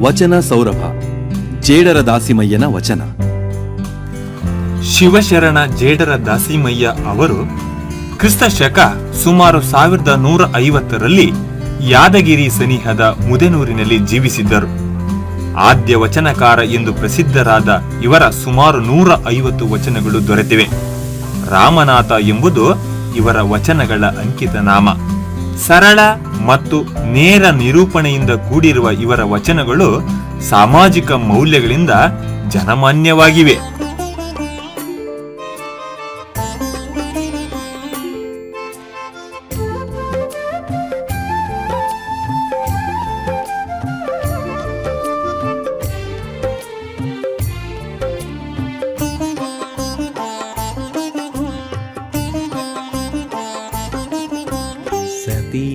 ವಚನ ಸೌರಭ. ಜೇಡರ ದಾಸಿಮಯ್ಯನ ವಚನ. ಶಿವಶರಣ ಜೇಡರ ದಾಸಿಮಯ್ಯ ಅವರು ಕ್ರಿಸ್ತ ಶಕ ಸುಮಾರು ಸಾವಿರದ ನೂರ ಐವತ್ತರಲ್ಲಿ ಯಾದಗಿರಿ ಸನಿಹದ ಮುದೆನೂರಿನಲ್ಲಿ ಜೀವಿಸಿದ್ದರು. ಆದ್ಯ ವಚನಕಾರ ಎಂದು ಪ್ರಸಿದ್ಧರಾದ ಇವರ ಸುಮಾರು ನೂರ ಐವತ್ತು ವಚನಗಳು ದೊರೆತಿವೆ. ರಾಮನಾಥ ಎಂಬುದು ಇವರ ವಚನಗಳ ಅಂಕಿತ ನಾಮ. ಸರಳ ಮತ್ತು ನೇರ ನಿರೂಪಣೆಯಿಂದ ಕೂಡಿರುವ ಇವರ ವಚನಗಳು ಸಾಮಾಜಿಕ ಮೌಲ್ಯಗಳಿಂದ ಜನಮಾನ್ಯವಾಗಿವೆ.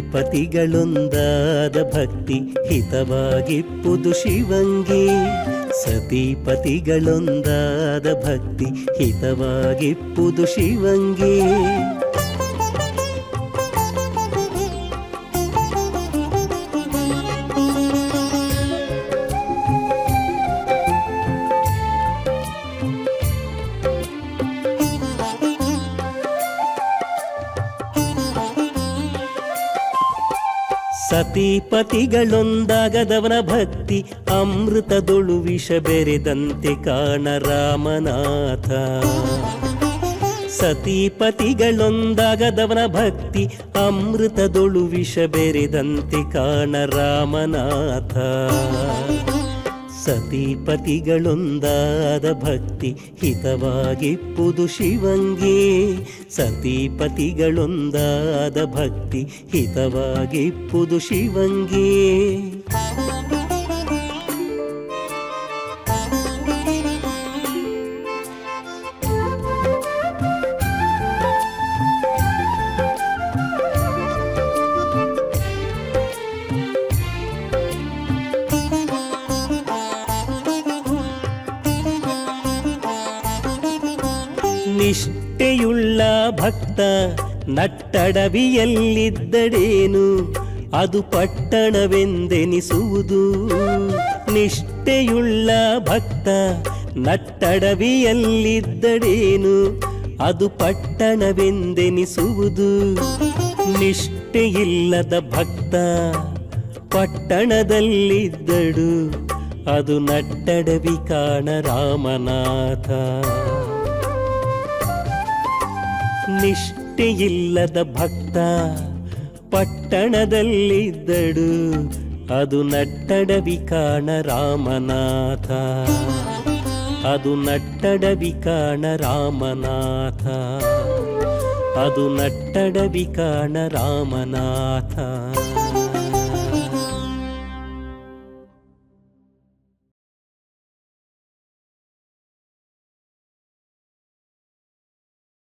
ಸತಿಪತಿಗಳೊಂದಾದ ಭಕ್ತಿ ಹಿತವಾಗಿಪ್ಪುದು ಶಿವಂಗಿ. ಸತಿಪತಿಗಳೊಂದಾದ ಭಕ್ತಿ ಹಿತವಾಗಿಪ್ಪುದು ಶಿವಂಗೆ. ಸತಿಪತಿಗಳೊಂದಾಗದವನ ಭಕ್ತಿ ಅಮೃತದೊಳು ವಿಷ ಬೆರೆದಂತೆ ಕಾಣ ರಾಮನಾಥ. ಸತಿಪತಿಗಳೊಂದಾಗದವನ ಭಕ್ತಿ ಅಮೃತದೊಳು ವಿಷ ಬೆರೆದಂತೆ ಕಾಣ ರಾಮನಾಥ. ಸತಿಪತಿಗಳೊಂದಾದ ಭಕ್ತಿ ಹಿತವಾಗಿಪ್ಪುದು ಶಿವಂಗೆ. ಸತಿಪತಿಗಳೊಂದಾದ ಭಕ್ತಿ ಹಿತವಾಗಿಪ್ಪುದು ಶಿವಂಗೆ. ನಿಷ್ಠೆಯುಳ್ಳ ಭಕ್ತ ನಟ್ಟಡವಿಯಲ್ಲಿದ್ದಡೇನು ಅದು ಪಟ್ಟಣವೆಂದೆನಿಸುವುದು. ನಿಷ್ಠೆಯುಳ್ಳ ಭಕ್ತ ನಟ್ಟಡವಿಯಲ್ಲಿದ್ದಡೇನು ಅದು ಪಟ್ಟಣವೆಂದೆನಿಸುವುದು. ನಿಷ್ಠೆಯಿಲ್ಲದ ಭಕ್ತ ಪಟ್ಟಣದಲ್ಲಿದ್ದಡು ಅದು ನಟ್ಟಡವಿ ಕಾಣ ರಾಮನಾಥ ನಿಷ್ಠೆಯಿಲ್ಲದ ಭಕ್ತ ಪಟ್ಟಣದಲ್ಲಿದ್ದಡು ಅದು ನಟ್ಟಡವಿ ಕಾಣ ರಾಮನಾಥ. ಅದು ನಟ್ಟಡವಿ ಕಾಣ ರಾಮನಾಥ. ಅದು ನಟ್ಟಡವಿ ಕಾಣ ರಾಮನಾಥ.